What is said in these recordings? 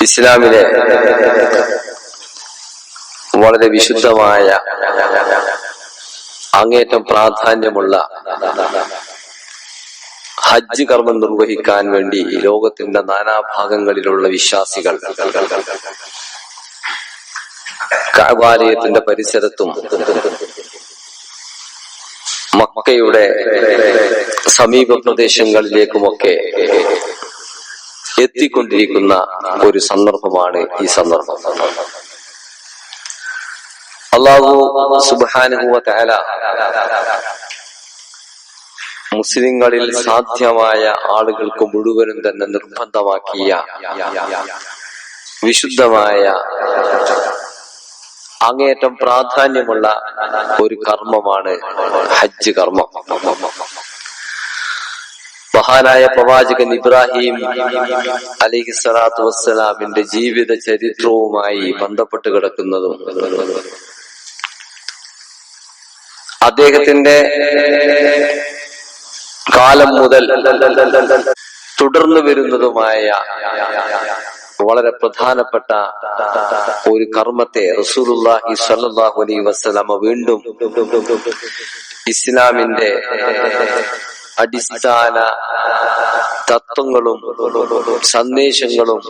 ഇസ്ലാമിലെ വളരെ വിശുദ്ധമായ അങ്ങേറ്റം പ്രാധാന്യമുള്ള ഹജ്ജ് കർമ്മം നിർവഹിക്കാൻ വേണ്ടി ലോകത്തിന്റെ നാനാഭാഗങ്ങളിലുള്ള വിശ്വാസികൾ കാവാലയത്തിന്റെ പരിസരത്തും മക്കയുടെ സമീപ പ്രദേശങ്ങളിലേക്കുമൊക്കെ എത്തിക്കൊണ്ടിരിക്കുന്ന ഒരു സന്ദർഭമാണ് ഈ സന്ദർഭം. അള്ളാഹു സുബാനുഭവ മുസ്ലിങ്ങളിൽ സാധ്യമായ ആളുകൾക്ക് മുഴുവനും തന്നെ നിർബന്ധമാക്കിയ വിശുദ്ധമായ അങ്ങേറ്റം പ്രാധാന്യമുള്ള ഒരു കർമ്മമാണ് ഹജ്ജ് കർമ്മം. മഹാനായ പ്രവാചകൻ ഇബ്രാഹിം അലിഹി സ്വലാത്തു വസ്സലാമിന്റെ ജീവിത ചരിത്രവുമായി ബന്ധപ്പെട്ട് കിടക്കുന്നതും. അദ്ദേഹത്തിന്റെ കാലം മുതൽ തുടർന്നു വരുന്നതുമായ വളരെ പ്രധാനപ്പെട്ട ഒരു കർമ്മത്തെ റസൂലുല്ലാഹി സല്ലല്ലാഹു അലൈഹി വസല്ലമ വീണ്ടും ഇസ്ലാമിന്റെ അടിസ്ഥാന തത്വങ്ങളും സന്ദേശങ്ങളും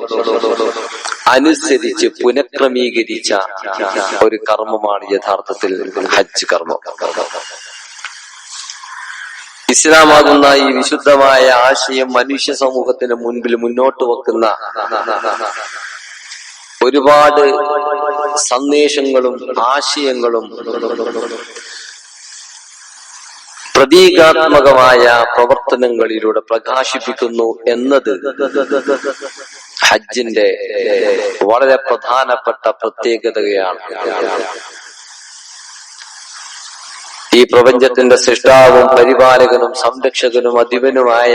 അനുസരിച്ച് പുനഃക്രമീകരിച്ച ഒരു കർമ്മമാണ് യഥാർത്ഥത്തിൽ ഹജ്ജ് കർമ്മം. ഇസ്ലാമാകുന്ന ഈ വിശുദ്ധമായ ആശയം മനുഷ്യ സമൂഹത്തിന് മുൻപിൽ മുന്നോട്ട് വെക്കുന്ന ഒരുപാട് സന്ദേശങ്ങളും ആശയങ്ങളും പ്രതീകാത്മകമായ പ്രവർത്തനങ്ങളിലൂടെ പ്രകാശിപ്പിക്കുന്നു എന്നത് ഹജ്ജിന്റെ വളരെ പ്രധാനപ്പെട്ട പ്രത്യേകതയാണ്. ഈ പ്രപഞ്ചത്തിന്റെ സൃഷ്ടാവും പരിപാലകനും സംരക്ഷകനും അധിപനുമായ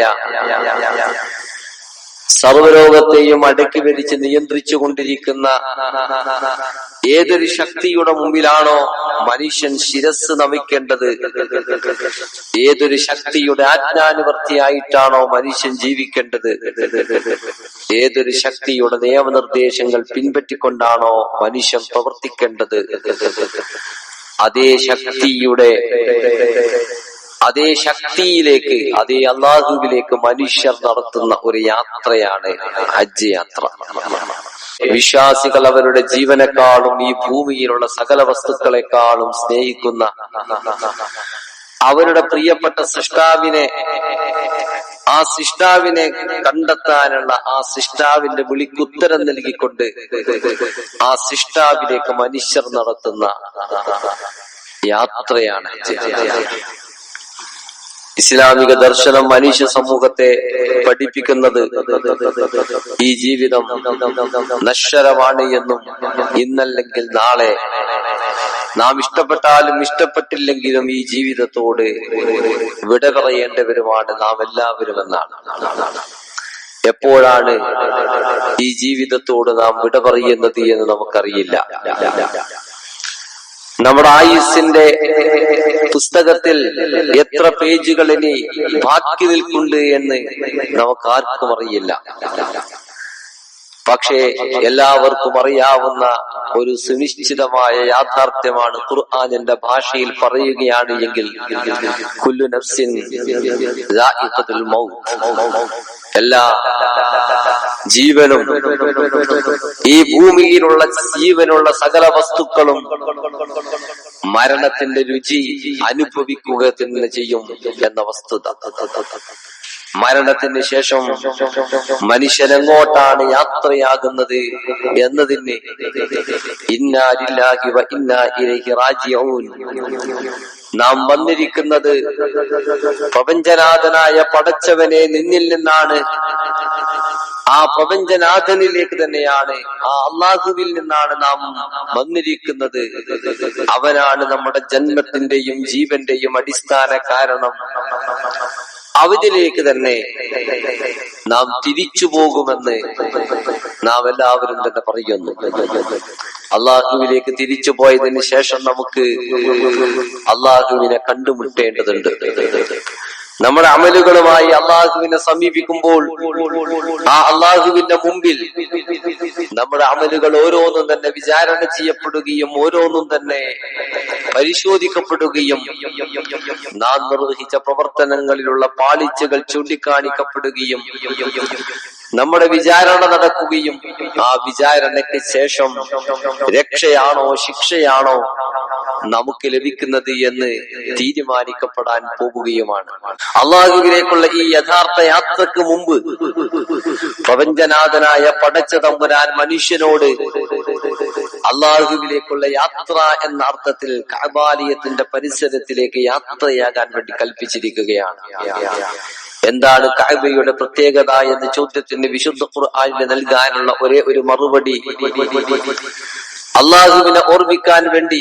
സർവലോകത്തെയും അടക്കി വലിച്ച് നിയന്ത്രിച്ചു കൊണ്ടിരിക്കുന്ന ഏതൊരു ശക്തിയുടെ മുമ്പിലാണോ മനുഷ്യൻ ശിരസ് നമിക്കേണ്ടത്? ഏതൊരു ശക്തിയുടെ ആജ്ഞാനുവർത്തിയായിട്ടാണോ മനുഷ്യൻ ജീവിക്കേണ്ടത്? ഏതൊരു ശക്തിയുടെ നിയമനിർദ്ദേശങ്ങൾ പിൻപറ്റിക്കൊണ്ടാണോ മനുഷ്യൻ പ്രവർത്തിക്കേണ്ടത്? അതേ ശക്തിയുടെ അതേ ശക്തിയിലേക്ക് അതേ അള്ളാഹുവിലേക്ക് മനുഷ്യർ നടത്തുന്ന ഒരു യാത്രയാണ് ഹജ്ജ് യാത്ര. വിശ്വാസികൾ അവരുടെ ജീവനെക്കാളും ഈ ഭൂമിയിലുള്ള സകല വസ്തുക്കളെക്കാളും സ്നേഹിക്കുന്ന അവരുടെ പ്രിയപ്പെട്ട സൃഷ്ടാവിനെ ആ സിഷ്ടാവിനെ കണ്ടെത്താനുള്ള ആ സിഷ്ടാവിന്റെ വിളിക്കുത്തരം നൽകിക്കൊണ്ട് ആ സിഷ്ടാവിലേക്ക് മനുഷ്യർ നടത്തുന്ന യാത്രയാണ്. ഇസ്ലാമിക ദർശനം മനുഷ്യ സമൂഹത്തെ പഠിപ്പിക്കുന്നത് ഈ ജീവിതം നശ്വരമാണ് എന്നും ഇന്നല്ലെങ്കിൽ നാളെ. നാം ഇഷ്ടപ്പെട്ടാലും ഇഷ്ടപ്പെട്ടില്ലെങ്കിലും ഈ ജീവിതത്തോട് വിട പറയേണ്ടവരുമാണ് നാം എല്ലാവരും എന്നാണ്. എപ്പോഴാണ് ഈ ജീവിതത്തോട് നാം വിട പറയുന്നത് എന്ന് നമുക്കറിയില്ല. നമ്മുടെ ആയുസിന്റെ പുസ്തകത്തിൽ എത്ര പേജുകൾ ഇനി ബാക്കി നിൽക്കുന്നുണ്ട് എന്ന് നമുക്ക് ആർക്കും അറിയില്ല. പക്ഷേ എല്ലാവർക്കും അറിയാവുന്ന ഒരു സുനിശ്ചിതമായ യാഥാർത്ഥ്യമാണ് ഖുർആാനിന്റെ ഭാഷയിൽ പറയുകയാണ് എങ്കിൽ കുല്ലു നഫ്സിൻ എല്ലാ ജീവനും ഈ ഭൂമിയിലുള്ള ജീവനുള്ള സകല വസ്തുക്കളും മരണത്തിന്റെ രുചി അനുഭവിക്കുക തന്നെ ചെയ്യും എന്ന വസ്തുത. മരണത്തിന് ശേഷം മനുഷ്യൻ എങ്ങോട്ടാണ് യാത്രയാകുന്നത് എന്നതിന് ഇന്നാലില്ലാഹി വ ഇന്നാ ഇലൈഹി റാജിഊൻ. നാം വന്നിരിക്കുന്നത് പ്രപഞ്ചനാഥനായ പടച്ചവനെ നിന്നിൽ നിന്നാണ്. ആ പ്രപഞ്ചനാഥനിലേക്ക് തന്നെയാണ് ആ അള്ളാഹുവിൽ നിന്നാണ് നാം വന്നിരിക്കുന്നത്. അവനാണ് നമ്മുടെ ജന്മത്തിന്റെയും ജീവന്റെയും അടിസ്ഥാന കാരണം. അവരിലേക്ക് തന്നെ നാം തിരിച്ചു പോകുമെന്ന് നാം എല്ലാവരും തന്നെ പറയുന്നു. അള്ളാഹുവിലേക്ക് തിരിച്ചു പോയതിന് ശേഷം നമുക്ക് അള്ളാഹുവിനെ കണ്ടുമുട്ടേണ്ടതുണ്ട്. നമ്മുടെ അമലുകളുമായി അള്ളാഹുവിനെ സമീപിക്കുമ്പോൾ ആ അള്ളാഹുവിന്റെ മുമ്പിൽ നമ്മുടെ അമലുകൾ ഓരോന്നും തന്നെ വിചാരണ ചെയ്യപ്പെടുകയും ഓരോന്നും തന്നെ പരിശോധിക്കപ്പെടുകയും നാം നിർവഹിച്ച പ്രവർത്തനങ്ങളിലുള്ള പാളിച്ചകൾ ചൂണ്ടിക്കാണിക്കപ്പെടുകയും നമ്മുടെ വിചാരണ നടക്കുകയും ആ വിചാരണയ്ക്ക് ശേഷം രക്ഷയാണോ ശിക്ഷയാണോ നമുക്ക് ലഭിക്കുന്നത് എന്ന് തീരുമാനിക്കപ്പെടാൻ പോകുകയുമാണ്. അള്ളാഹുവിലേക്കുള്ള ഈ യഥാർത്ഥ യാത്രയ്ക്ക് മുമ്പ് പ്രപഞ്ചനാഥനായ പടച്ച തമ്പുരാൻ മനുഷ്യനോട് അള്ളാഹുവിലേക്കുള്ള യാത്ര എന്ന അർത്ഥത്തിൽ കാബാലിയത്തിന്റെ പരിസരത്തിലേക്ക് യാത്രയാകാൻ വേണ്ടി കൽപ്പിച്ചിരിക്കുകയാണ്. എന്താണ് കഅബയുടെ പ്രത്യേകത എന്ന ചോദ്യത്തിന് വിശുദ്ധ ഖുർആാനിന് നൽകാനുള്ള ഒരേ ഒരു മറുപടി? അള്ളാഹുവിനെ ഓർമ്മിക്കാൻ വേണ്ടി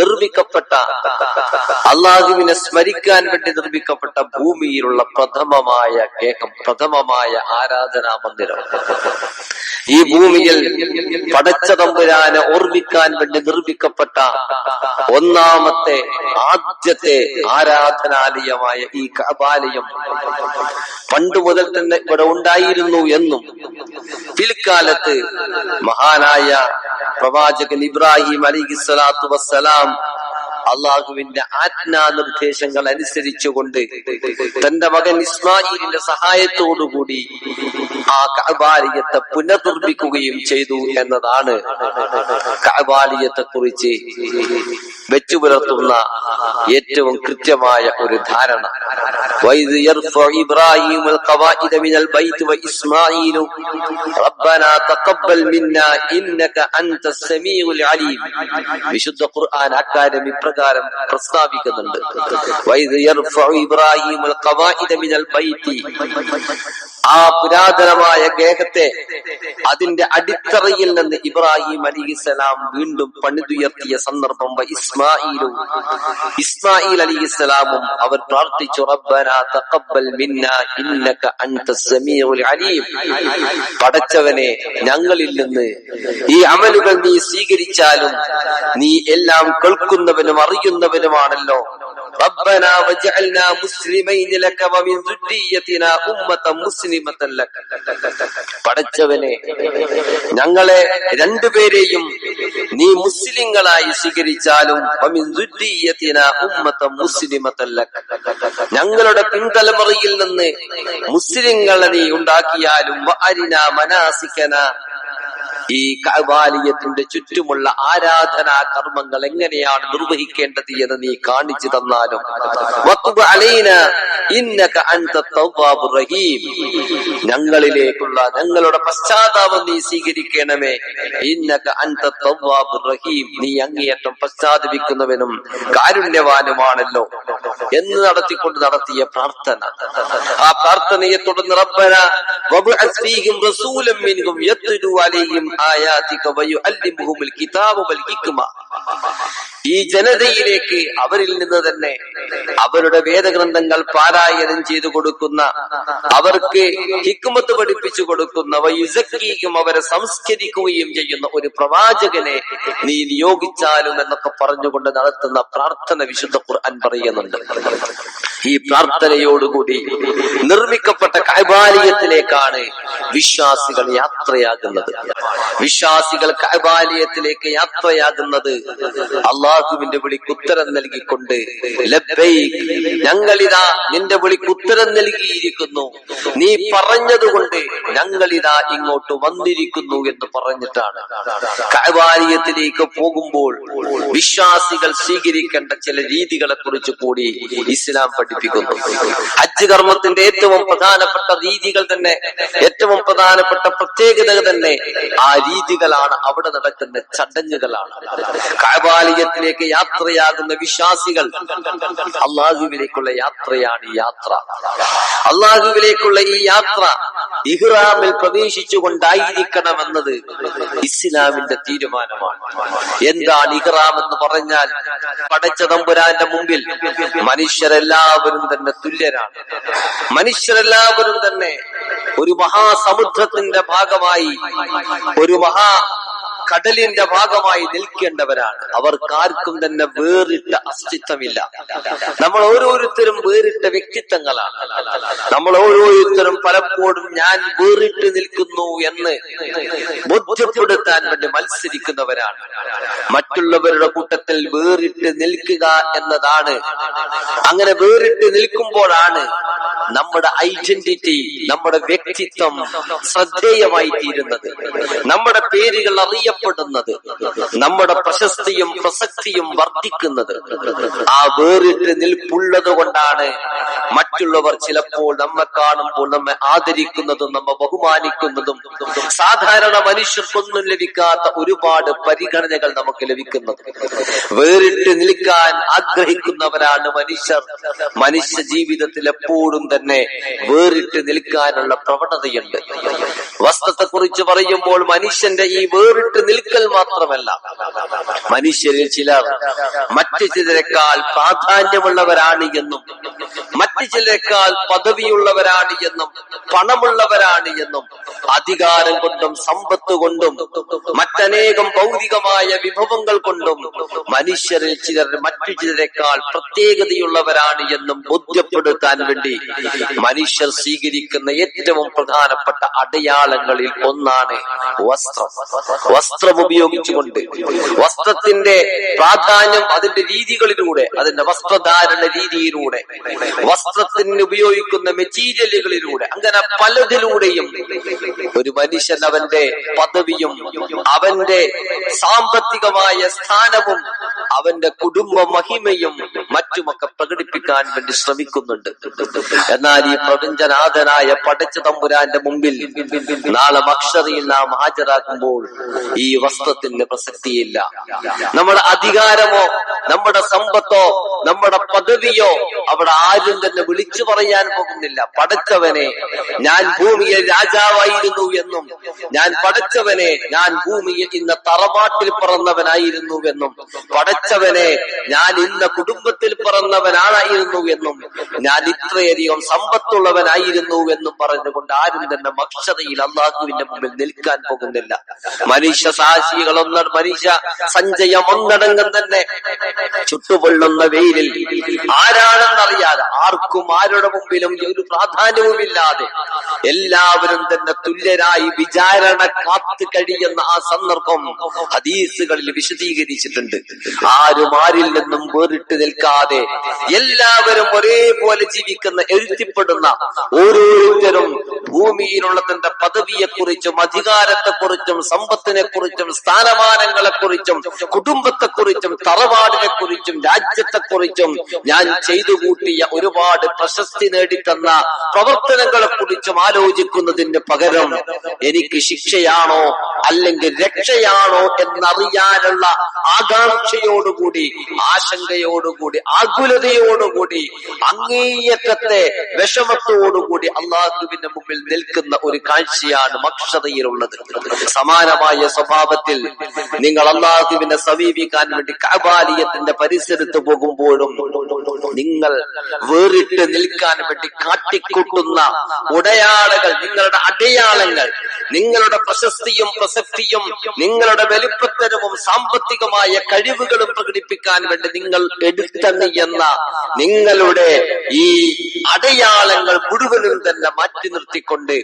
നിർമ്മിക്കപ്പെട്ട അള്ളാഹുവിനെ സ്മരിക്കാൻ വേണ്ടി നിർമ്മിക്കപ്പെട്ട ഭൂമിയിലുള്ള പ്രഥമമായ കേകം പ്രഥമമായ ആരാധനാ മന്ദിരം. ഈ ഭൂമിയിൽ പടച്ച തമ്പുരാനെ ഓർമ്മിക്കാൻ വേണ്ടി നിർമ്മിക്കപ്പെട്ട ഒന്നാമത്തെ ആദ്യത്തെ ആരാധനാലയമായ ഈ കബാലയം പണ്ട് മുതൽ തന്നെ ഇവിടെ ഉണ്ടായിരുന്നു എന്നും പിൽക്കാലത്ത് മഹാനായ പ്രവാചകൻ ഇബ്രാഹിം അലിഹി സ്വലാത്തു വസ്സലാം അള്ളാഹുവിന്റെ ആജ്ഞാ നിർദ്ദേശങ്ങൾ അനുസരിച്ചുകൊണ്ട് തന്റെ മകൻ ഇസ്മായിലിന്റെ സഹായത്തോടുകൂടി ആ കഅബാലിയത്തെ പുനർനിർമ്മിക്കുകയും ചെയ്തു എന്നതാണ് കഅബാലിയത്തെ കുറിച്ച് വെച്ചു പുലർത്തുന്ന ഏറ്റവും കൃത്യമായ ഒരു ധാരണ وإذ يرفع إبراهيم القواعد من البيت وإسماعيل ربنا تقبل منا إنك أنت السميع العليم വിശുദ്ധ ഖുർആൻ അക്കാദമി പ്രകാരം പ്രസ്താവിക്കുന്നുണ്ട് വൈദ് യർഫഉ ഇബ്രാഹിമുൽ ഖവാഇദ മിനൽ ബൈത്തി ആ പുരാതനമായ ഗേഹത്തെ അതിന്റെ അടിത്തറയിൽ നിന്ന് ഇബ്രാഹിം അലിഹിസലാം വീണ്ടും പണിതുയർത്തിയ സന്ദർഭം ഇസ്മായിലും ഇസ്മായിൽ അലിഹിസലാമും അവർ പ്രാർത്ഥിച്ചു തഖബ്ബൽ ഇന്നക അലീം. പടച്ചവനെ ഞങ്ങളിൽ നിന്ന് ഈ അമലുകൾ നീ സ്വീകരിച്ചാലും നീ എല്ലാം കേൾക്കുന്നവനും അറിയുന്നവനുമാണല്ലോ. ربنا وجعلنا مسلمين لك ومن ذريتنا أمة مسلمة لك പടച്ചവനെ ഞങ്ങളെ രണ്ടുപേരെയും നീ മുസ്ലിങ്ങളായി സ്വീകരിച്ചാലും വമിൻ ദുർരിയ്യത്തിന ഉമ്മത മുസ്ലിമത്തൻ ലക. ഞങ്ങളുടെ പിൻതലമുറയിൽ നിന്ന് മുസ്ലിങ്ങളെ നീ ഉണ്ടാക്കിയാലും വഅരിന മനാസിക്കന ഈ കഅബാലിയത്തിന്റെ ചുറ്റുമുള്ള ആരാധനാ കർമ്മങ്ങൾ എങ്ങനെയാണ് നിർവഹിക്കേണ്ടത് എന്ന് നീ കാണിച്ചു തന്നാലും. ഞങ്ങളിലേക്കുള്ള ഞങ്ങളുടെ പശ്ചാത്താപം നീ സ്വീകരിക്കണമേ. ഇന്നക തവ്വാബുർ റഹീം. നീ അങ്ങേയറ്റം പശ്ചാത്തപിക്കുന്നവനും കാരുണ്യവാനുമാണല്ലോ എന്ന് നടത്തിക്കൊണ്ട് നടത്തിയ പ്രാർത്ഥന. ആ പ്രാർത്ഥനയെ തുടർന്ന് റബ്ബന വബ്അസ് ഫീഹിം റസൂലൻ മിൻഹും യത്ലു അലൈഹിം കിതാബ വൽ ഈ ജനതയിലേക്ക് അവരിൽ നിന്ന് തന്നെ അവരുടെ വേദഗ്രന്ഥങ്ങൾ പാരായണം ചെയ്തു കൊടുക്കുന്ന അവർക്ക് ഹിക്മത്ത് പഠിപ്പിച്ചു കൊടുക്കുന്ന വയുസക്കിയും അവരെ സംസ്കരിക്കുകയും ചെയ്യുന്ന ഒരു പ്രവാചകനെ നീ നിയോഗിച്ചാലും എന്നൊക്കെ പറഞ്ഞുകൊണ്ട് നടത്തുന്ന പ്രാർത്ഥന വിശുദ്ധ ഖുർആൻ പറയുന്നുണ്ട്. ഈ പ്രാർത്ഥനയോടുകൂടി നിർമ്മിക്കപ്പെട്ട കൈബാലയത്തിലേക്കാണ് വിശ്വാസികൾ യാത്രയാകുന്നത്. വിശ്വാസികൾ കൈബാലയത്തിലേക്ക് യാത്രയാകുന്നത് അള്ളാഹുവിന്റെ വിളിക്ക് ഉത്തരം നൽകിക്കൊണ്ട് ഞങ്ങളിതാ നിന്റെ വിളിക്ക് ഉത്തരം നൽകിയിരിക്കുന്നു. നീ പറഞ്ഞതുകൊണ്ട് ഞങ്ങളിതാ ഇങ്ങോട്ട് വന്നിരിക്കുന്നു എന്ന് പറഞ്ഞിട്ടാണ്. കൈബാലയത്തിലേക്ക് പോകുമ്പോൾ വിശ്വാസികൾ സ്വീകരിക്കേണ്ട ചില രീതികളെ കുറിച്ച് കൂടി ഇസ്ലാം പഠിപ്പിക്കുന്നു. ഹജ്ജ് കർമ്മത്തിന്റെ ഏറ്റവും പ്രധാനപ്പെട്ട രീതികൾ തന്നെ ഏറ്റവും പ്രധാനപ്പെട്ട പ്രത്യേകത തന്നെ ആ രീതികളാണ് അവിടെ നടക്കുന്ന ചടങ്ങുകളാണ്. കാബാലയത്തിലേക്ക് യാത്രയാകുന്ന വിശ്വാസികൾ അള്ളാഹുവിലേക്കുള്ള യാത്രയാണ് ഈ യാത്ര. അള്ളാഹുവിലേക്കുള്ള ഈ യാത്ര ഇഹ്റാമിൽ പ്രവേശിച്ചുകൊണ്ടായിരിക്കണമെന്നത് ഇസ്ലാമിന്റെ തീരുമാനമാണ്. എന്താണ് ഇഹ്റാം എന്ന് പറഞ്ഞാൽ പടച്ച തമ്പുരാന്റെ മുമ്പിൽ മനുഷ്യരെല്ലാവരും തന്നെ തുല്യരാണ്. മനുഷ്യരെല്ലാവരും തന്നെ ഒരു മഹാസമുദ്രത്തിന്റെ ഭാഗമായി ഒരു മഹാ കടലിന്റെ ഭാഗമായി നിൽക്കേണ്ടവരാണ്. അവർക്കാർക്കും തന്നെ വേറിട്ട അസ്തിത്വമില്ല. നമ്മൾ ഓരോരുത്തരും വേറിട്ട വ്യക്തിത്വങ്ങളാണ്. നമ്മൾ ഓരോരുത്തരും പലപ്പോഴും ഞാൻ വേറിട്ട് നിൽക്കുന്നു എന്ന് ബോധ്യപ്പെടുത്താൻ വേണ്ടി മത്സരിക്കുന്നവരാണ്. മറ്റുള്ളവരുടെ കൂട്ടത്തിൽ വേറിട്ട് നിൽക്കുക എന്നതാണ്. അങ്ങനെ വേറിട്ട് നിൽക്കുമ്പോഴാണ് നമ്മുടെ ഐഡന്റിറ്റി നമ്മുടെ വ്യക്തിത്വം ശ്രദ്ധേയമായി തീരുന്നത് നമ്മുടെ പേരുകൾ അറിയപ്പെടുന്നത് നമ്മുടെ പ്രശസ്തിയും പ്രസക്തിയും വർദ്ധിക്കുന്നത്. ആ വേറിട്ട് നിൽപ്പുള്ളത് കൊണ്ടാണ് മറ്റുള്ളവർ ചിലപ്പോൾ നമ്മെ കാണുമ്പോൾ നമ്മെ ആദരിക്കുന്നതും നമ്മെ ബഹുമാനിക്കുന്നതും സാധാരണ മനുഷ്യർക്കൊന്നും ലഭിക്കാത്ത ഒരുപാട് പരിഗണനകൾ നമുക്ക് ലഭിക്കുന്നത്. വേറിട്ട് നിൽക്കാൻ ആഗ്രഹിക്കുന്നവരാണ് മനുഷ്യർ. മനുഷ്യ ജീവിതത്തിൽ എപ്പോഴും തന്നെ വേറിട്ട് നിൽക്കാനുള്ള പ്രവണതയുണ്ട്. വസ്ത്രത്തെ കുറിച്ച് പറയുമ്പോൾ മനുഷ്യന്റെ ഈ വേറിട്ട് നിൽക്കൽ മാത്രമല്ല. മനുഷ്യരിൽ ചിലർ മറ്റു ചിലരെക്കാൾ പ്രാധാന്യമുള്ളവരാണ് എന്നും മറ്റു ചിലേക്കാൾ പദവിയുള്ളവരാണ് എന്നും പണമുള്ളവരാണ് എന്നും അധികാരം കൊണ്ടും സമ്പത്ത് കൊണ്ടും മറ്റനേകം ഭൗതികമായ വിഭവങ്ങൾ കൊണ്ടും മനുഷ്യരിൽ ചിലർ മറ്റു ചിലരെക്കാൾ പ്രത്യേകതയുള്ളവരാണ് എന്നും ബോധ്യപ്പെടുത്താൻ വേണ്ടി മനുഷ്യർ സ്വീകരിക്കുന്ന ഏറ്റവും പ്രധാനപ്പെട്ട അടയാളങ്ങളിൽ ഒന്നാണ് വസ്ത്രം. വസ്ത്രം ഉപയോഗിച്ചുകൊണ്ട് വസ്ത്രത്തിന്റെ പ്രാധാന്യം അതിന്റെ രീതികളിലൂടെ അതിന്റെ വസ്ത്രധാരണ രീതിയിലൂടെ വസ്ത്രത്തിന് ഉപയോഗിക്കുന്ന മെറ്റീരിയലുകളിലൂടെ അങ്ങനെ പലതിലൂടെയും ഒരു മനുഷ്യൻ അവന്റെ പദവിയും അവന്റെ സാമ്പത്തികമായ സ്ഥാനവും അവന്റെ കുടുംബ മഹിമയും മറ്റുമൊക്കെ പ്രകടിപ്പിക്കാൻ വേണ്ടി ശ്രമിക്കുന്നുണ്ട്. എന്നാൽ ഈ പ്രപഞ്ചനാഥനായ പടച്ച തമ്പുരാന്റെ മുമ്പിൽ നാളെ അക്ഷതയിൽ നാം ഹാജരാക്കുമ്പോൾ ഈ വസ്ത്രത്തിന് പ്രസക്തിയില്ല. നമ്മുടെ അധികാരമോ നമ്മുടെ സമ്പത്തോ നമ്മുടെ പദവിയോ അവിടെ ആരും തന്നെ വിളിച്ചു പറയാൻ പോകുന്നില്ല. പടച്ചവനെ ഞാൻ ഭൂമിയെ രാജാവായിരുന്നു എന്നും ഞാൻ പടച്ചവനെ ഞാൻ ഭൂമിയിൽ ഇന്ന് തറവാട്ടിൽ പറന്നവനായിരുന്നു എന്നും പടച്ചവനെ ഞാൻ ഇന്ന കുടുംബത്തിൽ പറന്നവനാണായിരുന്നു എന്നും ഞാൻ ഇത്രയധികം സമ്പത്തുള്ളവനായിരുന്നു എന്നും പറഞ്ഞുകൊണ്ട് ആരും തന്നെ മക്ഷതയിൽ അള്ളാഹുവിന്റെ മുമ്പിൽ നിൽക്കാൻ പോകുന്നില്ല. മനുഷ്യ സാഹസികൾ ഒന്ന മനുഷ്യ സഞ്ചയം ഒന്നടങ്കം തന്നെ ചുട്ടുപൊള്ളുന്ന വെയിലിൽ ആരാണെന്നറിയാതെ ആർക്കും ആരുടെ മുമ്പിലും ഒരു പ്രാധാന്യവുമില്ലാതെ എല്ലാവരും തന്നെ തുല്യരായി വിചാരണ കാത്തു കഴിയുന്ന ആ സന്ദർഭം ഹദീസുകളിൽ വിശദീകരിച്ചിട്ടുണ്ട്. ആരും ആരിൽ നിന്നും വേറിട്ട് നിൽക്കാതെ എല്ലാവരും ഒരേപോലെ ജീവിക്കുന്ന എഴുത്തിപ്പെടുന്ന ഓരോരുത്തരും ഭൂമിയിലുള്ള തന്റെ പദവിയെക്കുറിച്ചും അധികാരത്തെക്കുറിച്ചും സമ്പത്തിനെ കുറിച്ചും സ്ഥാനമാനങ്ങളെ കുറിച്ചും കുടുംബത്തെ കുറിച്ചും തറവാടിനെ കുറിച്ചും രാജ്യത്തെക്കുറിച്ചും ഞാൻ ചെയ്തു കൂട്ടിയ ഒരുപാട് പ്രശസ്തി നേടിത്തന്ന പ്രവർത്തനങ്ങളെ കുറിച്ചും ആലോചിക്കുന്നതിന് പകരം എനിക്ക് ശിക്ഷയാണോ അല്ലെങ്കിൽ രക്ഷയാണോ എന്നറിയാനുള്ള ആകാംക്ഷയോടുകൂടി ആശങ്കയോടുകൂടി ആകുലതയോടുകൂടി അങ്ങേയറ്റത്തെ വിഷമത്തോടുകൂടി അള്ളാഹുവിന്റെ മുമ്പിൽ നിൽക്കുന്ന ഒരു കാഴ്ചയാണ് മക്ഷതയിലുള്ളത്. സമാനമായ സ്വഭാവത്തിൽ നിങ്ങൾ അള്ളാഹുവിനെ സമീപിക്കാൻ വേണ്ടി കബാലിയത്തിന്റെ പരിസരത്ത് പോകുമ്പോഴും നിങ്ങൾ വേറിട്ട് നിൽക്കാൻ വേണ്ടി കാട്ടിക്കൂട്ടുന്ന ഉടയാളകൾ നിങ്ങളുടെ അടയാളങ്ങൾ നിങ്ങളുടെ പ്രശസ്തിയും പ്രസക്തിയും നിങ്ങളുടെ വലിപ്പത്തരവും സാമ്പത്തികമായ കഴിവുകളും പ്രകടിപ്പിക്കാൻ വേണ്ടി നിങ്ങൾ എടുത്തണി എന്ന നിങ്ങളുടെ ഈ അടയാളങ്ങൾ മുഴുവനും തന്നെ മാറ്റി നിർത്തിക്കൊണ്ട്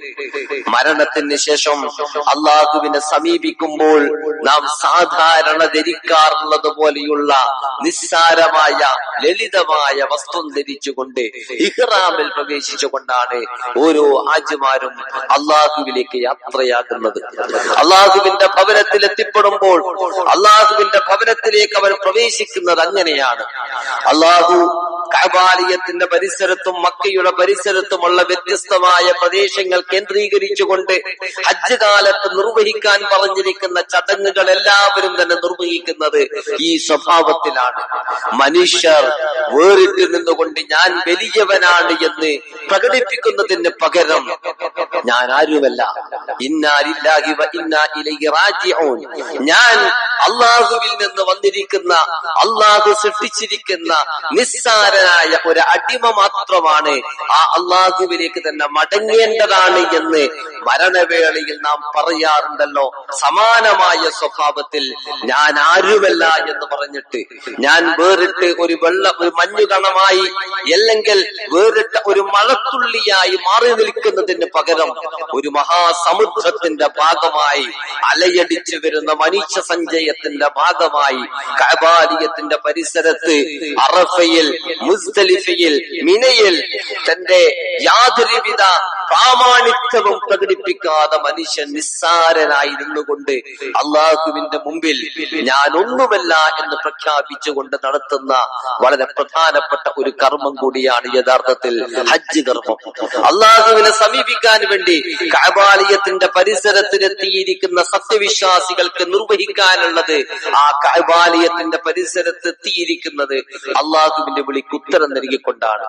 മരണത്തിന് ശേഷം അള്ളാഹുവിനെ സമീപിക്കുമ്പോൾ നാം സാധാരണ ധരിക്കാറുള്ളത് പോലെയുള്ള നിസ്സാരമായ ലളിതമായ വസ്ത്രം ധരിച്ചുകൊണ്ട് ഇഹ്റാമിൽ പ്രവേശിച്ചുകൊണ്ടാണ് ഓരോ ആജുമാരും അള്ളാഹുവിലേക്ക് യാത്രയാകുന്നത്. അള്ളാഹുവിന്റെ ഭവനത്തിൽ എത്തിപ്പെടുമ്പോൾ അള്ളാഹുവിന്റെ ഭവനത്തിലേക്ക് അവർ പ്രവേശിക്കുന്നത് അങ്ങനെയാണ്. അള്ളാഹു കബാലയത്തിന്റെ പരിസരത്തും മക്കയുടെ പരിസരത്തുമുള്ള വ്യത്യസ്തമായ പ്രദേശങ്ങൾ കേന്ദ്രീകരിച്ചുകൊണ്ട് ഹജ്ജ് കാലത്ത് നിർവഹിക്കാൻ പറഞ്ഞിരിക്കുന്ന ചടങ്ങുകൾ എല്ലാവരും തന്നെ നിർവഹിക്കുന്നത് ഈ സ്വഭാവത്തിലാണ്. മനുഷ്യർ വേറിട്ട് നിന്നുകൊണ്ട് ഞാൻ വലിയവനാണ് എന്ന് പ്രകടിപ്പിക്കുന്നതിന് പകരം ഞാൻ ആരുമല്ല ഇലൈഹി റാജിഊൻ. ഞാൻ അള്ളാഹുവിൽ നിന്ന് വന്നിരിക്കുന്ന അള്ളാഹു സൃഷ്ടിച്ചിരിക്കുന്ന നിസ്സാരനായ ഒരു അടിമ മാത്രമാണ് ആ അള്ളാഹുവിലേക്ക് തന്നെ മടങ്ങേണ്ടതാണ് എന്ന് മരണവേളയിൽ നാം പറയാറുണ്ടല്ലോ. സമാനമായ സ്വഭാവത്തിൽ ഞാൻ ആരുമല്ല എന്ന് പറഞ്ഞിട്ട് ഞാൻ വേറിട്ട് ഒരു വെള്ള ഒരു മഞ്ഞുകണമായി അല്ലെങ്കിൽ വേറിട്ട ഒരു മഴത്തുള്ളിയായി മാറി നിൽക്കുന്നതിന് പകരം ഒരു മഹാസമുദ്രത്തിന്റെ ഭാഗമായി അലയടിച്ചു വരുന്ന മനുഷ്യ സഞ്ചയത്തിന്റെ ഭാഗമായി കബാലിയത്തിന്റെ പരിസരത്ത് അറഫയിൽ മുസ്തലിഫയിൽ മിനയിൽ തന്റെ യാതൊരുവിധ പ്രാമാണിത്വവും പ്രകടിപ്പിക്കാതെ മനുഷ്യൻ നിസ്സാരനായി നിന്നുകൊണ്ട് അള്ളാഹുവിന്റെ മുമ്പിൽ ഞാൻ ഒന്നുമല്ല എന്ന് പ്രഖ്യാപിച്ചുകൊണ്ട് നടത്തുന്ന വളരെ പ്രധാനപ്പെട്ട ഒരു കർമ്മം കൂടിയാണ് യഥാർത്ഥത്തിൽ ഹജ്ജ് കർമ്മം. അള്ളാഹുവിനെ സമീപിക്കാൻ വേണ്ടി കഅബാലയത്തിന്റെ പരിസരത്തിലെത്തിയിരിക്കുന്ന സത്യവിശ്വാസികൾക്ക് നിർവഹിക്കാനുള്ളത് ആ കഅബാലയത്തിന്റെ പരിസരത്ത് എത്തിയിരിക്കുന്നത് അള്ളാഹുവിന്റെ വിളിക്ക് ഉത്തരം നൽകിക്കൊണ്ടാണ്.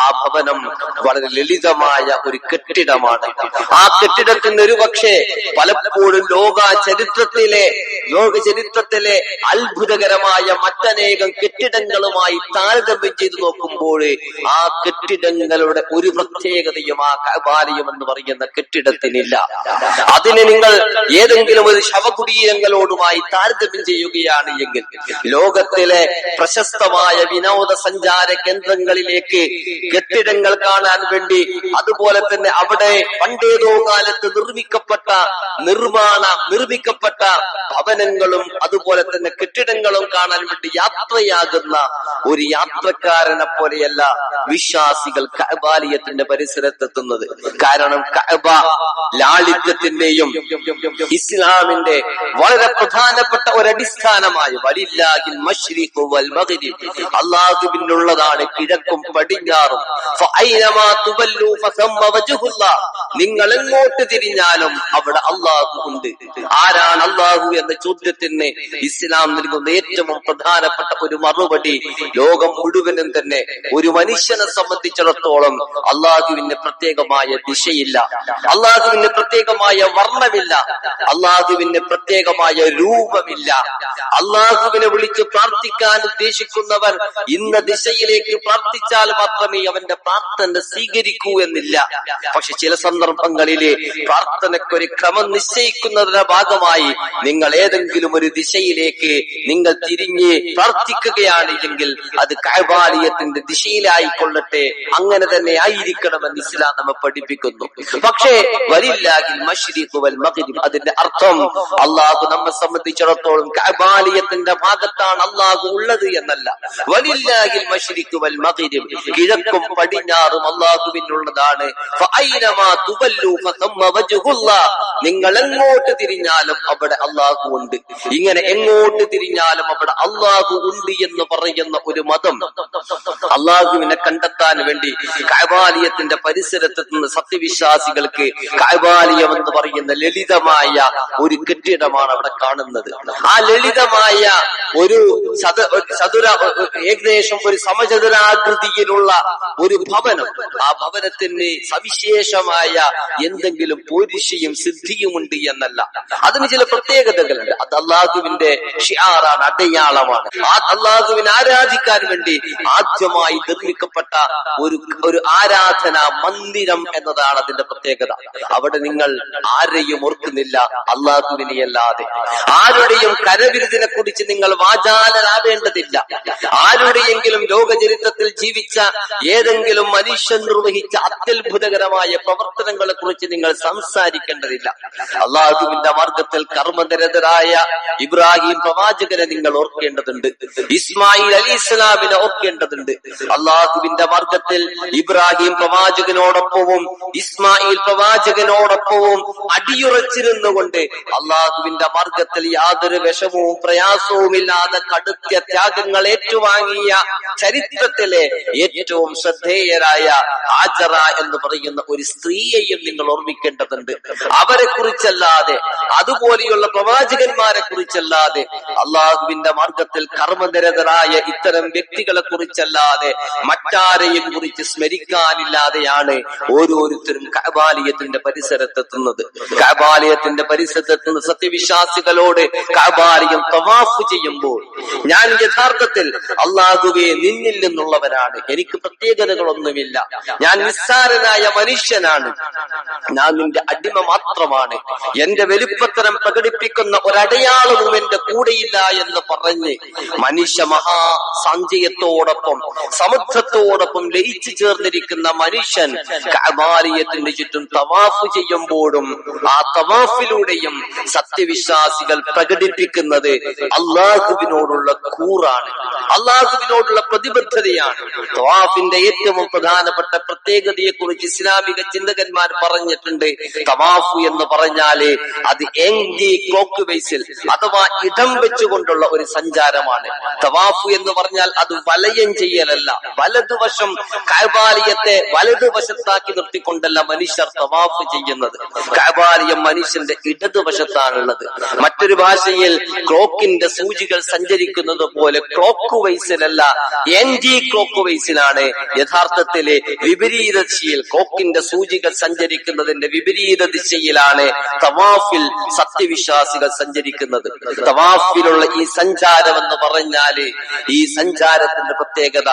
ആ ഭവനം വളരെ ലളിതമായ ഒരു കെട്ടിടമാണ്. ആ കെട്ടിടത്തിന് ഒരു പക്ഷേ പലപ്പോഴും ലോക ചരിത്രത്തിലെ ലോക ചരിത്രത്തിലെ അത്ഭുതകരമായ മറ്റനേകം കെട്ടിടങ്ങളുമായി താരതമ്യം ചെയ്തു നോക്കുമ്പോൾ ആ കെട്ടിടങ്ങളുടെ ഒരു പ്രത്യേകതയും ആ കബാലയം എന്ന് പറയുന്ന കെട്ടിടത്തിനില്ല. അതിന് നിങ്ങൾ ഏതെങ്കിലും ഒരു ശവകുടീരങ്ങളോടുമായി താരതമ്യം ചെയ്യുകയാണ് എങ്കിൽ ലോകത്തിലെ പ്രശസ്തമായ വിനോദസഞ്ചാര കേന്ദ്രങ്ങളിലേക്ക് കെട്ടിടങ്ങൾ കാണാൻ വേണ്ടി അതുപോലെ തന്നെ അവിടെ പണ്ടേതോ കാലത്ത് നിർമ്മിക്കപ്പെട്ട നിർമ്മാണ നിർമ്മിക്കപ്പെട്ട ഭവനങ്ങളും അതുപോലെ തന്നെ കെട്ടിടങ്ങളും കാണാൻ വേണ്ടി യാത്രയാകുന്ന ഒരു യാത്രക്കാരനെ പോലെയല്ല വിശ്വാസികൾ കബാലിയത്തിന്റെ പരിസരത്തെത്തുന്നത്. കാരണം കബ ലാളിത്യത്തിന്റെയും ഇസ്ലാമിന്റെ വളരെ പ്രധാനപ്പെട്ട ഒരു അടിസ്ഥാനമായ വലില്ലാഹിൽ മശ്രിഖു വൽ കിഴക്കും പടിഞ്ഞാറും. തുബല്ലു നിങ്ങൾ എങ്ങോട്ട് തിരിഞ്ഞാലും അവിടെ അള്ളാഹു ഉണ്ട്. ആരാണ് അള്ളാഹു എന്ന ചോദ്യത്തിന് ഇസ്ലാം നൽകുന്ന ഏറ്റവും പ്രധാനപ്പെട്ട ഒരു മറുപടി ലോകം മുഴുവനും തന്നെ ഒരു മനുഷ്യനെ സംബന്ധിച്ചിടത്തോളം അള്ളാഹുവിന് പ്രത്യേകമായ ദിശയില്ല. അള്ളാഹുവിന് പ്രത്യേകമായ വർണമില്ല. അള്ളാഹുവിന് പ്രത്യേകമായ രൂപമില്ല. അള്ളാഹുവിനെ വിളിച്ച് പ്രാർത്ഥിക്കാൻ ഉദ്ദേശിക്കുന്നവർ ഇന്ന ദിശയിലേക്ക് പ്രാർത്ഥിച്ചാൽ മാത്രമേ അവന്റെ പ്രാർത്ഥന സ്വീകരിക്കൂ എന്നില്ല. പക്ഷെ ചില സന്ദർഭങ്ങളിലെ പ്രാർത്ഥനയ്ക്കൊരു ക്രമം നിശ്ചയിക്കുന്നതിന്റെ ഭാഗമായി നിങ്ങൾ ഏതെങ്കിലും ഒരു ദിശയിലേക്ക് നിങ്ങൾ തിരിഞ്ഞ് പ്രാർത്ഥിക്കുകയാണെങ്കിൽ അത് കൈബാലിയത്തിന്റെ ദിശയിലായിക്കൊള്ളട്ടെ അങ്ങനെ തന്നെ ആയിരിക്കണമെന്ന് ഇസ്ലാം നമ്മെ പഠിപ്പിക്കുന്നു. പക്ഷേ വരില്ലാകിൽ മഷ്രിഖ് വൽ മഗ്രിബ് അതിന്റെ അർത്ഥം അള്ളാഹു നമ്മെ സംബന്ധിച്ചിടത്തോളം കൈബാലിയത്തിന്റെ ഭാഗത്താണ് അള്ളാഹു ഉള്ളത് എന്നല്ല. വലില്ലാഹിൽ മഷ്രിഖ് വൽ മഗ്രിബ് കിഴക്കും പടിഞ്ഞാറും അള്ളാഹുവിനുള്ളതാണ് നിങ്ങൾ എങ്ങോട്ട് തിരിഞ്ഞാലും അവിടെ അള്ളാഹു ഉണ്ട്. ഇങ്ങനെ എങ്ങോട്ട് തിരിഞ്ഞാലും അവിടെ അള്ളാഹു ഉണ്ട് എന്ന് പറയുന്ന ഒരു മതം അള്ളാഹുവിനെ കണ്ടെത്താൻ വേണ്ടി കൈബാലിയത്തിന്റെ പരിസരത്തെത്തുന്ന സത്യവിശ്വാസികൾക്ക് കൈബാലിയം എന്ന് പറയുന്ന ലളിതമായ ഒരു കെട്ടിടമാണ് അവിടെ കാണുന്നത്. ആ ലളിതമായ ഒരു ചത ചതുര ഏകദേശം ഒരു സമചതുരാകൃതിയിലുള്ള ഒരു ഭവനം. ആ ഭവനത്തിന് സവിശേഷമായ എന്തെങ്കിലും സിദ്ധിയും ഉണ്ട് എന്നല്ല. അതിന് ചില പ്രത്യേകതകളുണ്ട്. അത് അള്ളാഹുവിന്റെ ഷിയാറാണ് അടയാളമാണ്. ആ അള്ളാഹുവിനെ ആരാധിക്കാൻ വേണ്ടി ആദ്യമായി നിർമ്മിക്കപ്പെട്ട ഒരു ഒരു ആരാധന മന്ദിരം എന്നതാണ് അതിന്റെ പ്രത്യേകത. അവിടെ നിങ്ങൾ ആരെയും ഓർക്കുന്നില്ല അള്ളാഹുവിനെയല്ലാതെ ആരുടെയും കരവിരുതിനെ കുറിച്ച് നിങ്ങൾ വാചാലരാവേണ്ടതില്ല. ആരുടെയെങ്കിലും ലോകചരിത്രത്തിൽ ജീവിച്ച ഏതെങ്കിലും മനുഷ്യൻ നിർവഹിച്ച അത്യത്ഭുതകരമായ പ്രവർത്തനങ്ങളെ കുറിച്ച് നിങ്ങൾ സംസാരിക്കേണ്ടതില്ല. അള്ളാഹുവിന്റെ മാർഗത്തിൽ കർമ്മനിരതരായ ഇബ്രാഹിം പ്രവാചകനെ നിങ്ങൾ ഓർക്കേണ്ടതുണ്ട്. ഇസ്മായിൽ അലി ഇസ്ലാമിനെ ഓർക്കേണ്ടതുണ്ട്. അള്ളാഹുവിന്റെ മാർഗത്തിൽ ഇബ്രാഹിം പ്രവാചകനോടൊപ്പവും ഇസ്മായിൽ പ്രവാചകനോടൊപ്പവും അടിയുറച്ചിരുന്നുകൊണ്ട് അള്ളാഹുവിന്റെ മാർഗത്തിൽ യാതൊരു വിഷമവും പ്രയാസവും ഇല്ലാതെ കടുത്ത ത്യാഗങ്ങൾ ഏറ്റുവാങ്ങിയ ചരിത്രത്തിലെ ഏറ്റവും ശ്രദ്ധേയരായ ഹാജറ എന്ന് പറയുന്ന പറയുന്ന ഒരു സ്ത്രീയെയും നിങ്ങൾ ഓർമ്മിക്കേണ്ടതുണ്ട്. അവരെ കുറിച്ചല്ലാതെ അതുപോലെയുള്ള പ്രവാചകന്മാരെ കുറിച്ചല്ലാതെ അള്ളാഹുവിന്റെ മാർഗത്തിൽ കർമ്മനിരതരായ ഇത്തരം വ്യക്തികളെ കുറിച്ചല്ലാതെ മറ്റാരെയും കുറിച്ച് സ്മരിക്കാനില്ലാതെയാണ് ഓരോരുത്തരും കബാലയത്തിന്റെ പരിസരത്തെത്തുന്നത്. കബാലയത്തിന്റെ പരിസരത്തെത്തുന്ന സത്യവിശ്വാസികളോട് കബാലയം തവാഫ് ചെയ്യുമ്പോൾ ഞാൻ യഥാർത്ഥത്തിൽ അള്ളാഹുവെ നിന്നിൽ എനിക്ക് പ്രത്യേകതകളൊന്നുമില്ല. ഞാൻ നിസ്സാരനായ മനുഷ്യനാണ്. ഞാൻ നിന്റെ അടിമ മാത്രമാണ്. എന്റെ വലിപ്പത്തരം പ്രകടിപ്പിക്കുന്ന ഒരടയാളവും എന്റെ കൂടെയില്ല എന്ന് പറഞ്ഞ് മനുഷ്യ മഹാ മഹാസഞ്ചയത്തോടൊപ്പം സമുദ്രത്തോടൊപ്പം ലയിച്ചു ചേർന്നിരിക്കുന്ന മനുഷ്യൻ കബാലയത്തിന്റെ ചുറ്റും തവാഫ് ചെയ്യുമ്പോഴും ആ തവാഫിലൂടെയും സത്യവിശ്വാസികൾ പ്രകടിപ്പിക്കുന്നത് അള്ളാഹുവിനോടുള്ള കൂറാണ്. അള്ളാഹുവിനോടുള്ള പ്രതിബദ്ധതയാണ്. തവാഫിന്റെ ഏറ്റവും പ്രധാനപ്പെട്ട പ്രത്യേകതയെ കുറിച്ച് ഇസ്ലാമിക ചിന്തകന്മാർ പറഞ്ഞിട്ടുണ്ട് തവാഫു എന്ന് പറഞ്ഞാൽ അത് എങ്കി ക്ലോക്ക് ബേസിൽ അഥവാ ഇടം വെച്ചുകൊണ്ടുള്ള ഒരു സഞ്ചാരമാണ്. തവാഫു എന്ന് പറഞ്ഞാൽ അത് വലയം ചെയ്യലല്ല. വലതുവശം കൈബാലിയത്തെ വലതുവശത്താക്കി നിർത്തിക്കൊണ്ടല്ല മനുഷ്യർ തവാഫ് ചെയ്യുന്നത്. കൈബാലിയം മനുഷ്യന്റെ ഇടതുവശത്താണുള്ളത്. മറ്റൊരു ഭാഷയിൽ ക്ലോക്കിന്റെ സൂചികൾ സഞ്ചരിക്കുന്നത് പോലെ ക്ലോക്ക് വൈസിലല്ല ജി ക്ലോക്ക് വൈസിലാണ്. യഥാർത്ഥത്തിലെ വിപരീത ദിശയിൽ ക്ലോക്കിന്റെ സൂചികൾ സഞ്ചരിക്കുന്നതിന്റെ വിപരീത ദിശയിലാണ് തവാഫിൽ സത്യവിശ്വാസികൾ സഞ്ചരിക്കുന്നത്. തവാഫിലുള്ള ഈ സഞ്ചാരം എന്ന് പറഞ്ഞാൽ ഈ സഞ്ചാരത്തിന്റെ പ്രത്യേകത.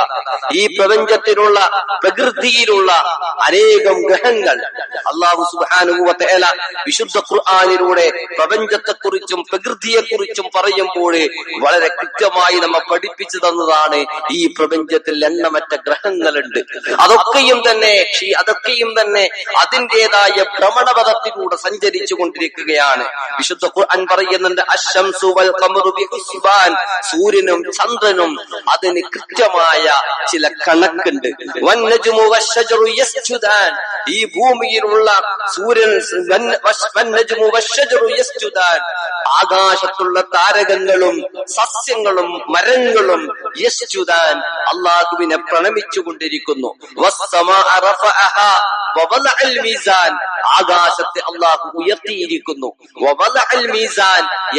ഈ പ്രപഞ്ചത്തിലുള്ള പ്രകൃതിയിലുള്ള അനേകം ഗ്രഹങ്ങൾ. അള്ളാഹു സുബാനുഭവത്തേല വിശുദ്ധ ഖുർആാനിലൂടെ പ്രപഞ്ചത്തെക്കുറിച്ചും പ്രകൃതിയെക്കുറിച്ചും പറയുമ്പോൾ വളരെ കൃത്യമായി നമ്മെ പഠിപ്പിച്ചു തന്നതാണ് ഈ പ്രപഞ്ചത്തിൽ എണ്ണമറ്റ ഗ്രഹങ്ങളുണ്ട്. അതൊക്കെയും തന്നെ അതൊക്കെയും തന്നെ അതിന്റെതായ ഭ്രമണപഥത്തിലൂടെ സഞ്ചരിച്ചു കൊണ്ടിരിക്കുകയാണ്. വിശുദ്ധ ഖുർആൻ പറയുന്നുണ്ട് അശംസു വൽ ഖമറു ബിഹുസ്ബാൻ. സൂര്യനും ചന്ദ്രനും അതിന് കൃത്യമായ ചില കണക്കുണ്ട്. വന്നജുമു വശജറു യസ്ജുദാൻ. ഈ ഭൂമിയിലുള്ള സൂര്യൻ വൻ നജ്മു വശജറു യസ്ജുദാൻ. ആകാശത്തുള്ള താരകങ്ങളും സസ്യങ്ങളും മരങ്ങളും യസ്ജുദാൻ. അള്ളാഹുവിനെ പ്രണമിച്ചു കൊണ്ടിരിക്കുന്നു വസ്സമാഅ റഫഅഹാ മീസാൻ. ആകാശത്തെ അള്ളാഹു ഉയർത്തിയിരിക്കുന്നു.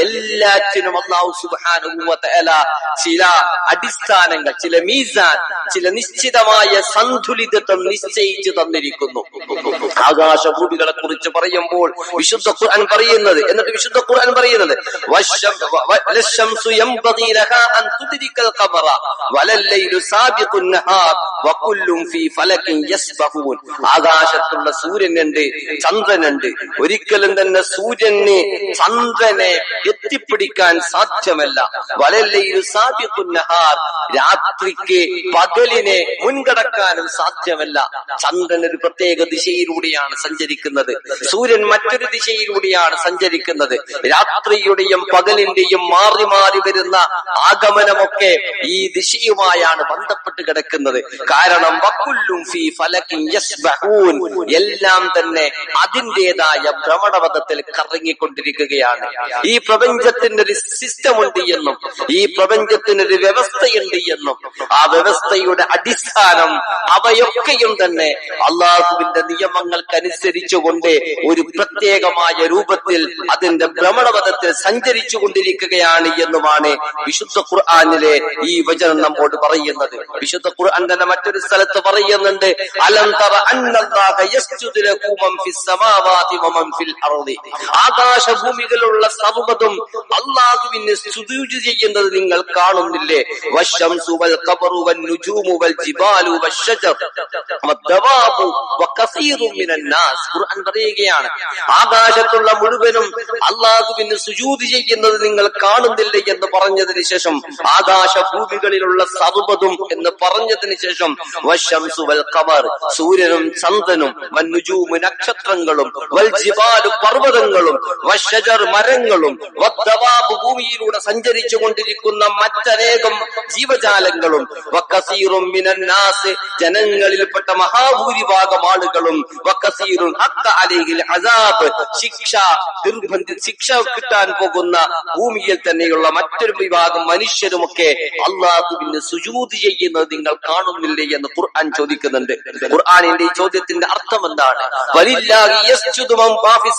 എല്ലാറ്റിനും അള്ളാഹു വതആല ചില അടിസ്ഥാനങ്ങൾ ചില മീസാൻ ചില നിശ്ചിതമായ സന്തുലിതത്വം നിശ്ചയിച്ചു തന്നിരിക്കുന്നു. ആകാശഭൂമികളെ കുറിച്ച് പറയുമ്പോൾ വിശുദ്ധ ഖുർആൻ പറയുന്നത് എന്നിട്ട് വിശുദ്ധ ഖുർആൻ പറയുന്നത് ആകാശത്തുള്ള സൂര്യനുണ്ട് ചന്ദ്രനുണ്ട്. ഒരിക്കലും തന്നെ സൂര്യന് ചന്ദ്രനെ എത്തിപ്പിടിക്കാൻ സാധ്യമല്ല. വലല്ലയിൽ സാബിഖുൻ രാത്രിക്ക് പകലിനെ മുൻകടക്കാനും സാധ്യമല്ല. ചന്ദ്രൻ ഒരു പ്രത്യേക ദിശയിലൂടെയാണ് സഞ്ചരിക്കുന്നത്. സൂര്യൻ മറ്റൊരു ദിശയിലൂടെയാണ് സഞ്ചരിക്കുന്നത്. രാത്രിയുടെയും പകലിന്റെയും മാറി മാറി വരുന്ന ആഗമനമൊക്കെ ഈ ദിശയുമായാണ് ബന്ധപ്പെട്ട് കിടക്കുന്നത്. കാരണം ഫി എല്ലാം തന്നെ അതിന്റെതായ ഭ്രമണപഥത്തിൽ കറങ്ങിക്കൊണ്ടിരിക്കുകയാണ്. ഈ പ്രപഞ്ചത്തിന്റെ ഒരു സിസ്റ്റം ഉണ്ട് എന്നും ഈ പ്രപഞ്ചത്തിന് ഒരു വ്യവസ്ഥയുണ്ട് എന്നും ആ വ്യവസ്ഥയുടെ അടിസ്ഥാനം അവയൊക്കെയും തന്നെ അള്ളാഹുവിന്റെ നിയമങ്ങൾക്കനുസരിച്ചുകൊണ്ട് ഒരു പ്രത്യേകമായ രൂപത്തിൽ അതിന്റെ ഭ്രമണപഥത്തിൽ സഞ്ചരിച്ചു കൊണ്ടിരിക്കുകയാണ് എന്നുമാണ് വിശുദ്ധ ഖുർആാനിലെ ഈ വചനം നമ്മോട് പറയുന്നത്. വിശുദ്ധ ഖുർആൻ തന്നെ മറ്റൊരു സ്ഥലത്ത് പറയുന്നുണ്ട് അലന്തറ തറ അന്നല്ലാഹ യസ്ജുദു ആകാശഭൂമികളുള്ള സർവതും അള്ളാഹുവിന് സ്തുതി ചെയ്യുന്നത് നിങ്ങൾ കാണുന്നില്ലേ? പറയുകയാണ് ആകാശത്തുള്ള മുഴുവനും അള്ളാഹുവിന് സുജൂദ് ചെയ്യുന്നത് നിങ്ങൾ കാണുന്നില്ല എന്ന് പറഞ്ഞതിന് ശേഷം ആകാശ ആകാശഭൂമികളിലുള്ള സർവതും എന്ന് പറഞ്ഞതിന് ശേഷം സൂര്യനും ചന്ദനും വൻ നുജൂമു നക്ഷത്രങ്ങളും വൽ ജിബാലു പർവതങ്ങളും വശജർ മരങ്ങളും വദ്ദവാബ് ഭൂമിയിലൂടെ സഞ്ചരിച്ചു കൊണ്ടിരിക്കുന്ന മറ്റനേകം ജീവജാലങ്ങളും വക്കസീറും മിനന്നാസ് ജനങ്ങളിൽപ്പെട്ട മഹാഭൂരിഭാഗം ആളുകളും വക്കസീറും ഹത്ത അലൈഹിൽ അസാബ് ശിക്ഷ നിർബന്ധി ശിക്ഷ കിട്ടാൻ പോകുന്ന ഭൂമിയിൽ തന്നെയുള്ള മറ്റൊരു വിഭാഗം മനുഷ്യരുമൊക്കെ അള്ളാഹുവിന് സുജൂത് ചെയ്യുന്നത് നിങ്ങൾ കാണുന്നില്ലേ എന്ന് ഖുർആൻ ചോദിക്കുന്നുണ്ട്. ഖുർആാനിന്റെ ഈ ചോദ്യത്തിന്റെ അർത്ഥം എന്താണ്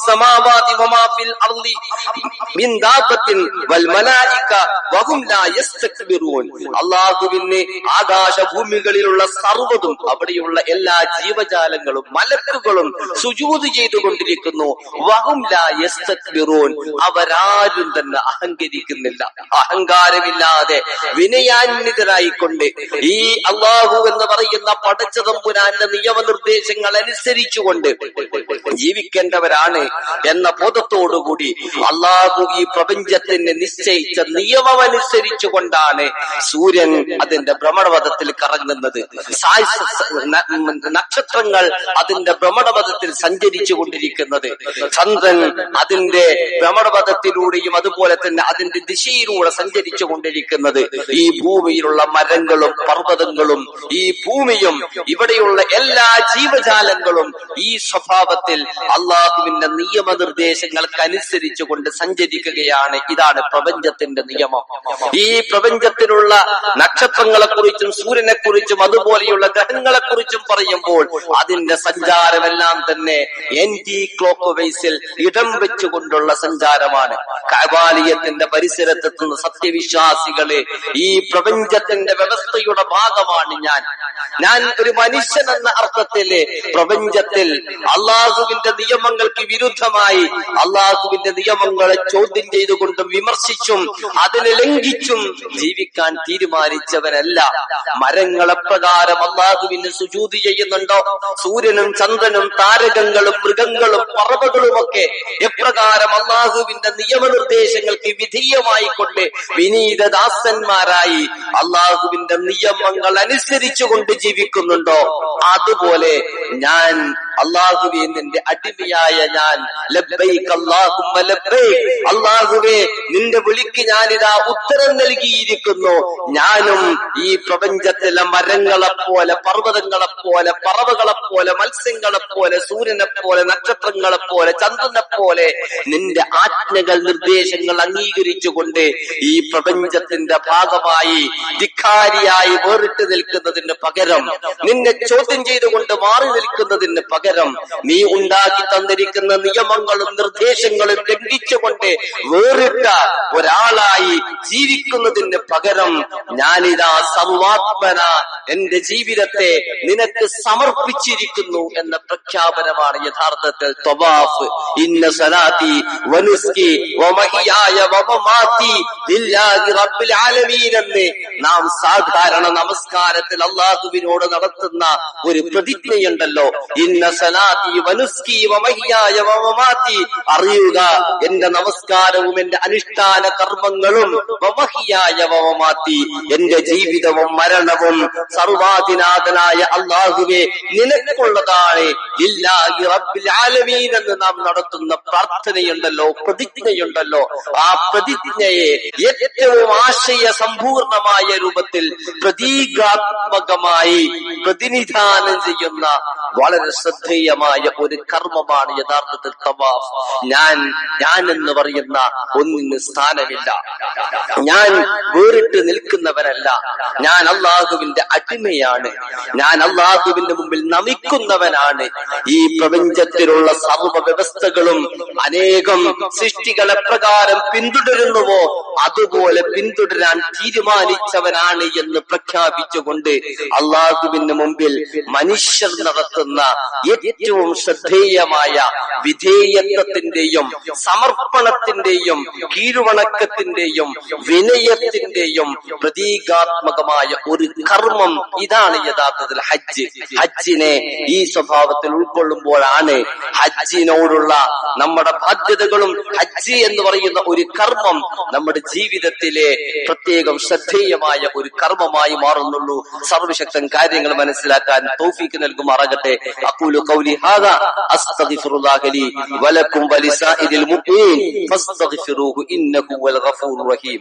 സമാവാതി മിൻ വൽ മലായിക വഹും ലാ യസ്തക്ബിറൂൻ. അള്ളാഹുവിന് ആകാശ ഭൂമികളിലുള്ള സർവതും അവിടെയുള്ള എല്ലാ ജീവജാലങ്ങളും മലക്കുകളും സുജൂത് ചെയ്തുകൊണ്ടിരിക്കുന്നു. വഹും ലാ യസ്തക്ബിറൂൻ. അവരാരും തന്നെ അഹങ്കരിക്കുന്നില്ല. അഹങ്കാരമില്ലാതെ വിനയാന്വിതരായിക്കൊണ്ട് ഈ അള്ളാഹു എന്ന് പറയുന്ന പടച്ചതമ്പുരാന്റെ നിയമനിർദ്ദേശങ്ങൾ അനുസരിച്ചുകൊണ്ട് ജീവിക്കേണ്ടവരാണ് എന്ന ബോധത്തോടുകൂടി അള്ളാഹു ഈ പ്രപഞ്ചത്തിന് നിശ്ചയിച്ച നിയമം അനുസരിച്ചുകൊണ്ടാണ് സൂര്യൻ അതിന്റെ ഭ്രമണപഥത്തിൽ കറങ്ങുന്നത്. നക്ഷത്രങ്ങൾ അതിന്റെ ഭ്രമണപഥത്തിൽ സഞ്ചരിച്ചു കൊണ്ടിരിക്കുന്നത്. ചന്ദ്രൻ അതിന്റെ ഭ്രമണപഥത്തിലൂടെയും അതുപോലെ തന്നെ അതിന്റെ ദിശയിലൂടെ സഞ്ചരിച്ചു കൊണ്ടിരിക്കുന്നത്. ഈ ഭൂമിയിലുള്ള മരങ്ങളും പർവതങ്ങളും ഈ ഭൂമിയും ഇവിടെയുള്ള എല്ലാ ജീവജാലങ്ങളും ഈ സ്വഭാവത്തിൽ അള്ളാഹുവിന്റെ നിയമനിർദ്ദേശങ്ങൾക്ക് അനുസരിച്ചു കൊണ്ട് സഞ്ചരിക്കുകയാണ്. ഇതാണ് പ്രപഞ്ചത്തിന്റെ നിയമം. ഈ പ്രപഞ്ചത്തിലുള്ള നക്ഷത്രങ്ങളെ കുറിച്ചും സൂര്യനെ കുറിച്ചും അതുപോലെയുള്ള ഗ്രഹങ്ങളെ കുറിച്ചും പറയുമ്പോൾ അതിന്റെ സഞ്ചാരമെല്ലാം തന്നെ എന്റി ക്ലോക്ക് വൈസിൽ ഇടം വെച്ചുകൊണ്ടുള്ള സഞ്ചാരമാണ്. കൈവാലിയത്തിന്റെ പരിസരത്തെത്തുന്ന സത്യവിശ്വാസികളെ ഈ പ്രപഞ്ചത്തിന്റെ വ്യവസ്ഥയുടെ ഭാഗമാണ് ഞാൻ. ഞാൻ ഒരു മനുഷ്യൻ എന്ന അർത്ഥത്തിൽ പ്രപഞ്ചത്തിൽ അള്ളാഹുവിന്റെ നിയമങ്ങൾക്ക് വിരുദ്ധമായി അള്ളാഹുവിന്റെ നിയമങ്ങളെ ചോദ്യം ചെയ്തുകൊണ്ട് വിമർശിച്ചും അതിനെ ലംഘിച്ചും ജീവിക്കാൻ തീരുമാനിച്ചവനല്ല മരങ്ങളെ പ്രകാരം അള്ളാഹുവിന് സുജൂതി ചെയ്യുന്നുണ്ടോ? സൂര്യനും ചന്ദ്രനും താരകങ്ങളും മൃഗങ്ങളും പറവകളുമൊക്കെ എപ്രകാരം അള്ളാഹുവിന്റെ നിയമനിർദ്ദേശങ്ങൾക്ക് വിധേയമായി കൊണ്ട് വിനീത ദാസന്മാരായി അള്ളാഹുവിന്റെ നിയമങ്ങൾ അനുസരിച്ചുകൊണ്ട് ജീവിക്കുന്നുണ്ടോ? അതുപോലെ ഞാൻ അള്ളാഹുവെ നിന്റെ അടിമയായ ഞാൻ. അള്ളാഹുവേ നിന്റെ വിളിക്ക് ഞാനിതാ ഉത്തരം നൽകിയിരിക്കുന്നു. ഞാനും ഈ പ്രപഞ്ചത്തിലെ മരങ്ങളെ പോലെ പർവതങ്ങളെ പോലെ പറവകളെ പോലെ മത്സ്യങ്ങളെ പോലെ സൂര്യനെ പോലെ നക്ഷത്രങ്ങളെ പോലെ ചന്ദ്രനെ പോലെ നിന്റെ ആജ്ഞകൾ നിർദ്ദേശങ്ങൾ അംഗീകരിച്ചുകൊണ്ട് ഈ പ്രപഞ്ചത്തിന്റെ ഭാഗമായി ധിക്കാരിയായി വേറിട്ട് നിൽക്കുന്നതിന് പകരം നിന്നെ ചോദ്യം ചെയ്തുകൊണ്ട് മാറി നിൽക്കുന്നതിന് പകരം നീ ഉണ്ടാക്കി തന്നിരിക്കുന്ന നിയമങ്ങളും നിർദ്ദേശങ്ങളും ലംഘിച്ചുകൊണ്ട് വേറിട്ട ഒരാളായി ജീവിക്കുന്നതിന് പകരം ഞാനിതാ സർവാത്മന. എന്റെ ജീവിതത്തെ നിനക്ക് സമർപ്പിച്ചിരിക്കുന്നു എന്ന പ്രഖ്യാപനമാണ് യഥാർത്ഥത്തിൽ തൊബാഫ് ഇന്ന സലാത്തി വനുസ്കി എന്ന് നാം സാധാരണ നമസ്കാരത്തിൽ അള്ളാഹുവിനോട് നടത്തുന്ന ഒരു പ്രതിജ്ഞയുണ്ടല്ലോ. ഇന്ന അറിയുക എന്റെ നമസ്കാരവും എന്റെ അനുഷ്ഠാന കർമ്മങ്ങളും എന്റെ ജീവിതവും മരണവും സർവാധിനാഥനായ അള്ളാഹുവെ നിനക്കുള്ളതാണ്. എന്ന് നാം നടത്തുന്ന പ്രാർത്ഥനയുണ്ടല്ലോ പ്രതിജ്ഞയുണ്ടല്ലോ. ആ പ്രതിജ്ഞയെ ഏറ്റവും ആശയ സമ്പൂർണമായ രൂപത്തിൽ പ്രതീകാത്മകമായി പ്രതിനിധാനം ചെയ്യുന്ന വളരെ ശ്രദ്ധേയമായ ഒരു കർമ്മമാണ് യഥാർത്ഥത്തിൽ ഞാൻ ഞാൻ എന്ന് പറയുന്ന ഒന്നിന് സ്ഥാനമില്ല. ഞാൻ വേറിട്ട് നിൽക്കുന്നവരല്ല ഞാൻ അള്ളാഹുവിന്റെ അടിമയാണ്. ഞാൻ അള്ളാഹുവിന്റെ മുമ്പിൽ നമിക്കുന്നവനാണ്. ഈ പ്രപഞ്ചത്തിലുള്ള സർവ വ്യവസ്ഥകളും അനേകം സൃഷ്ടികളെ പ്രകാരം പിന്തുടരുന്നുവോ അതുപോലെ പിന്തുടരാൻ തീരുമാനിച്ചവനാണ് എന്ന് പ്രഖ്യാപിച്ചുകൊണ്ട് അള്ളാഹുവിന് മുമ്പിൽ മനുഷ്യർ നടത്തുന്ന ഏറ്റവും ശ്രദ്ധേയമായ വിധേയത്വത്തിന്റെയും സമർപ്പണത്തിന്റെയും കീഴ്വണക്കത്തിന്റെയും വിനയത്തിന്റെയും പ്രതീകാത്മകമായ ഒരു കർമ്മം ഇതാണ് യഥാർത്ഥത്തിൽ ഹജ്ജ്. ഹജ്ജിനെ ഈ സ്വഭാവത്തിൽ ഉൾക്കൊള്ളുമ്പോഴാണ് ഹജ്ജിനോടുള്ള നമ്മുടെ ബാധ്യതകളും ഹജ്ജ് എന്ന് പറയുന്ന ഒരു കർമ്മം നമ്മുടെ ജീവിതത്തിലെ പ്രത്യേകം ശ്രദ്ധേയമായ ഒരു കർമ്മമായി മാറുന്നുള്ളൂ. സർവശക്തൻ കാര്യങ്ങൾ മനസ്സിലാക്കാൻ തോഫിക്ക് നൽകുമാറാകട്ടെ. അക്കൂലു قولي هذا أستغفر الله لي ولكم ولسائر المؤمنين فاستغفروه إنه هو الغفور الرحيم.